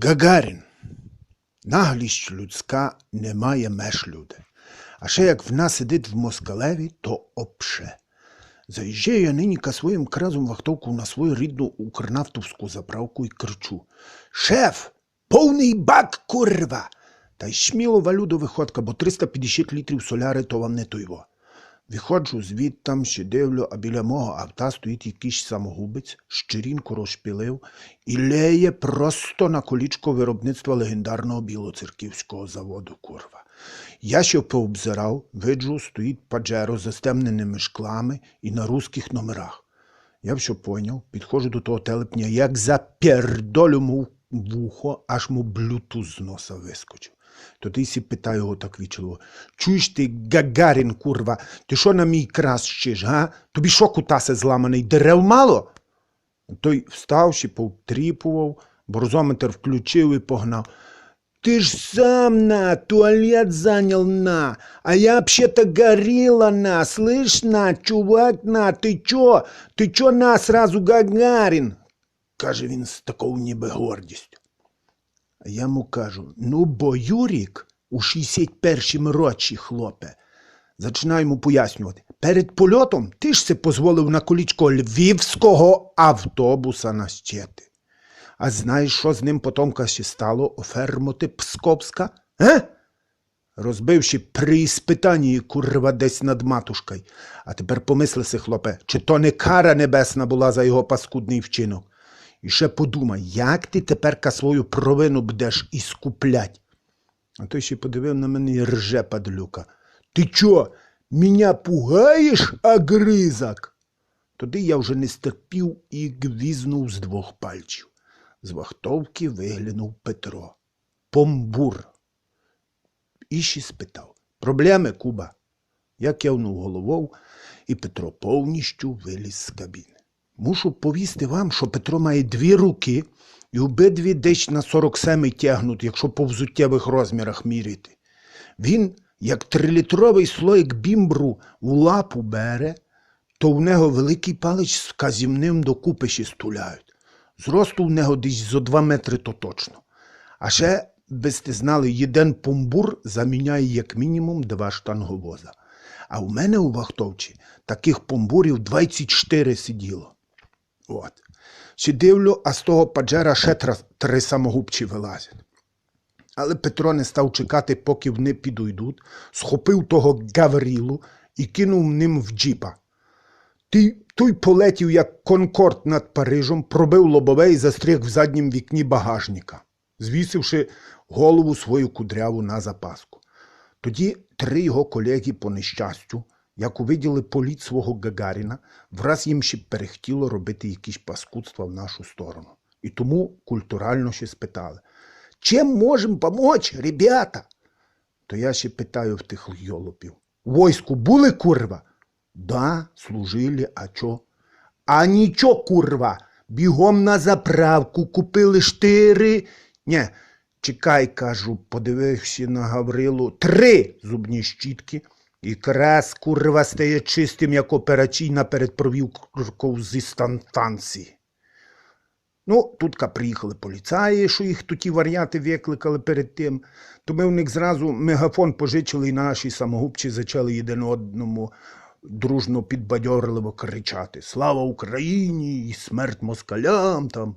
Гагарін. Наглість людська не має меж люди. А ще як в нас сидить в Москалеві, то обше. Заїжджаю я ниніка своїм кразом вахтовку на свою рідну укрнафтовську заправку і кричу Шеф, повний бак, курва! Та й сміло валю до виходка, бо 350 літрів соляри то вам не тойво. Виходжу звідтам, ще дивлю, а біля мого авта стоїть якийсь самогубець, щирінку розшпілив і леє просто на колічко виробництва легендарного білоцерківського заводу, курва. Я ще пообзирав, виджу, стоїть паджеро з застемненими шклами і на русських номерах. Я все поняв, підходжу до того телепня, як запердолю му в вухо, аж му блютуз з носа вискочив Тоді сі питаю його так вічливо. Чуєш ти, Гагарін, курва, ти що на мій крас щиш, га? Тобі що кутасе зламаний, дерев мало? Той встав, ще повтріпував, борзометр включив і погнав. Ты ж сам на, туалет занял на, а я вообще-то горела на, слышь на, чувак на, ты чо? Ты чо на сразу Гагарин? Каже він з такою ніби гордістю. Я йому кажу, ну бо Юрік у 61-м році, хлопе. Зачинаю йому пояснювати. Перед польотом ти ж це дозволив на колічко львівського автобуса нащити. А знаєш, що з ним потомка ще стало офермоти Пскопська? Е? Розбивши при іспитанні курва десь над матушкою. А тепер помислися, хлопе, чи то не кара небесна була за його паскудний вчинок. І ще подумай, як ти теперка свою провину будеш іскуплять. А той ще подивив на мене і рже падлюка. Ти чо, мене пугаєш, агризак? Тоді я вже не стерпів і гвізнув з двох пальців. З вахтовки виглянув Петро. Помбур. І ще спитав. Проблеми, Куба? Я кивнув головою, і Петро повністю виліз з кабіни. Мушу повісти вам, що Петро має дві руки і обидві десь на 47 тягнуть, якщо по взуттєвих розмірах міряти. Він, як трилітровий слоїк бімбру у лапу бере, то в нього великий палець з вказівним докупи ще стуляють. Зросту в нього десь зо два метри то точно. А ще, би сте знали, єден помбур заміняє як мінімум два штанговоза. А у мене у вахтовчі таких помбурів 24 сиділо. От. Ще дивлю, а з того паджера ще три самогубчі вилазять. Але Петро не став чекати, поки вони підійдуть, схопив того Гаврілу і кинув ним в джіпа. Той, полетів, як конкорд над Парижем, пробив лобове і застряг в заднім вікні багажника, звісивши голову свою кудряву на запаску. Тоді три його колеги по нещастю, як увиділи політ свого Гагаріна, враз їм ще перехтіло робити якісь паскудства в нашу сторону. І тому культурально ще спитали, чим можемо помочь, ребята? То я ще питаю в тих йолопів. Войску були курва? Да, служили, а чо? А нічо, курва, бігом на заправку, купили штири. Нє, чекай, кажу, подивився на Гаврилу, три зубні щітки. І курва, стає чистим, як операційна перед провіркою зі станції. Ну, тут приїхали поліцаї, що їх тут ті варіати викликали перед тим. То ми в них зразу мегафон пожичили і наші самогубці зачали один одному дружно підбадьорливо кричати Слава Україні і смерть москалям там.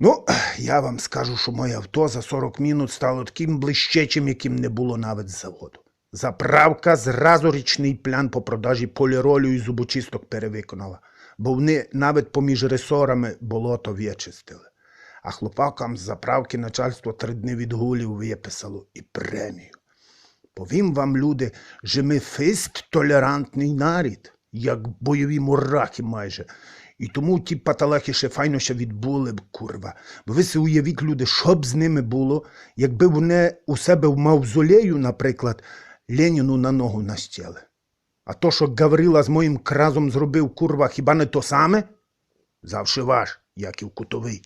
Ну, я вам скажу, що моє авто за 40 минут стало таким блищечим, яким не було навіть з заводу. Заправка зразу річний план по продажі поліролю і зубочисток перевиконала, бо вони навіть поміж ресорами болото вичистили. А хлопакам з заправки начальство три дні відгулів виписало і премію. Повім вам, люди, що ми фист толерантний нарід, як бойові мураки майже. І тому ті паталахи ще файно ще відбули б, курва. Бо ви си уявіть, люди, що б з ними було, якби вони у себе в мавзолею, наприклад, Леніну на ногу настяли. А то, що Гаврила з моїм кразом зробив, курва, хіба не то саме? Завше ваш, Яків Кутовий.